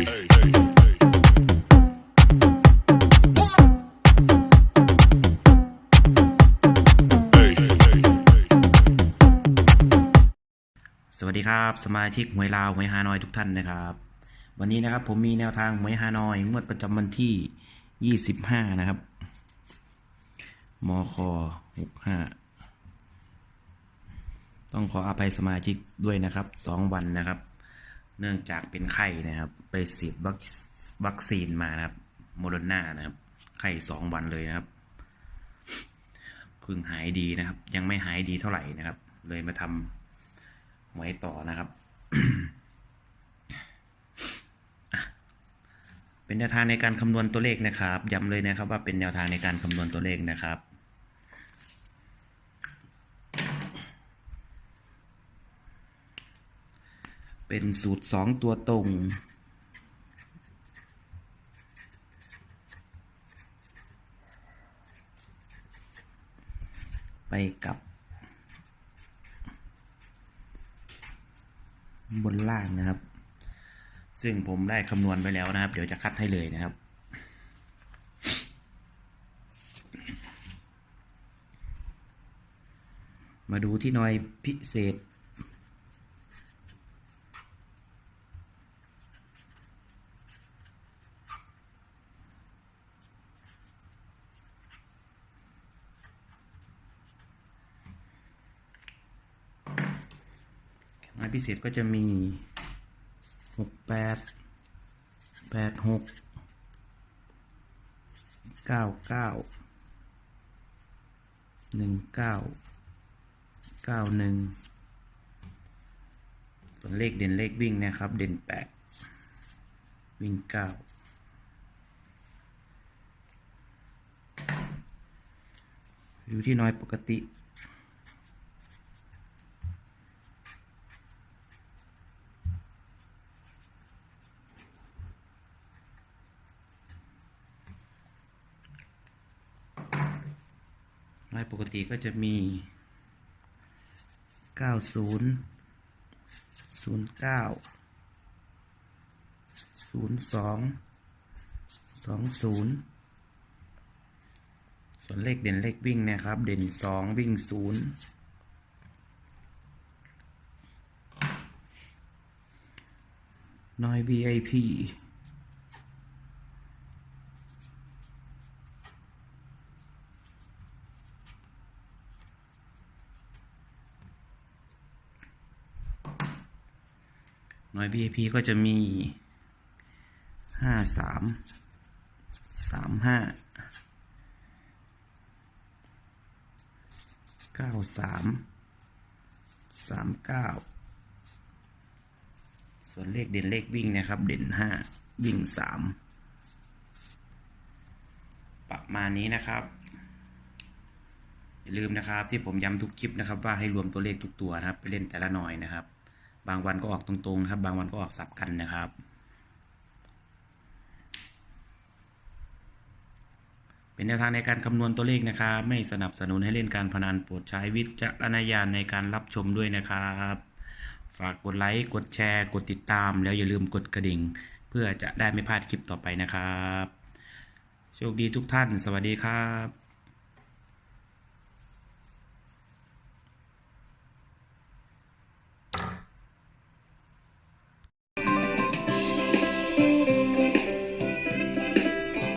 สวัสดีครับสมาชิกหวยลาวหวยฮานอยทุกท่านนะครับ วันนี้นะครับผมมีแนวทางหวยฮานอยงวดประจำวันที่ 25 นะครับมค65 ต้องขออภัยสมาชิกด้วยนะครับ 2 วันนะครับ เนื่องจากเป็นไข้นะครับ ไปฉีดวัคซีนมานะครับโมเดอร์นานะครับ ไข้สองวันเลยนะครับเพิ่งหายดีนะครับ ยังไม่หายดีเท่าไหร่นะครับ เลยมาทำหวยต่อนะครับเป็นแนวทางในการคำนวณตัวเลขนะครับย้ำเลยนะครับ ว่าเป็นแนวทางในการคำนวณตัวเลขนะครับ เป็นสูตรสองตัวตรง ไปกับบนล่างนะครับ ซึ่งผมได้คำนวณไปแล้วนะครับ เดี๋ยวจะคัดให้เลยนะครับ มาดูที่หน่อยพิเศษ หน่วยพิเศษก็จะมีหกแปดแปดหกเก้าเก้าหนึ่งเก้าเก้าหนึ่งส่วนเลขเด่นเลขวิ่งนะครับ เด่นแปดวิ่งเก้าอยู่ที่น้อยปกติายปกติก็จะมี 90 09 02 20ส่วนเลขเด่นเลขวิ่งนะครับ เด่น 2 วิ่ง 0 น้อย VIP หน่วย VIP ก็จะมีห้าสามสามห้าเก้าสามสามเก้าส่วนเลขเด่นเลขวิ่งนะครับ เด่นห้าวิ่งสามประมาณนี้นะครับอย่าลืมนะครับที่ผมย้ำทุกคลิปนะครับ ว่าให้รวมตัวเลขทุกตัวนะครับ ไปเล่นแต่ละหน่อยนะครับ บางวันก็ออกตรงๆนะครับ บางวันก็ออกสับกันนะครับ เป็นแนวทางในการคำนวณตัวเลขนะครับ ไม่สนับสนุนให้เล่นการพนันโปรดใช้วิจารณญาณในการรับชมด้วยนะครับ ฝากกดไลค์กดแชร์ กดติดตาม แล้วอย่าลืมกดกระดิ่ง เพื่อจะได้ไม่พลาดคลิปต่อไปนะครับ โชคดีทุกท่าน สวัสดีครับ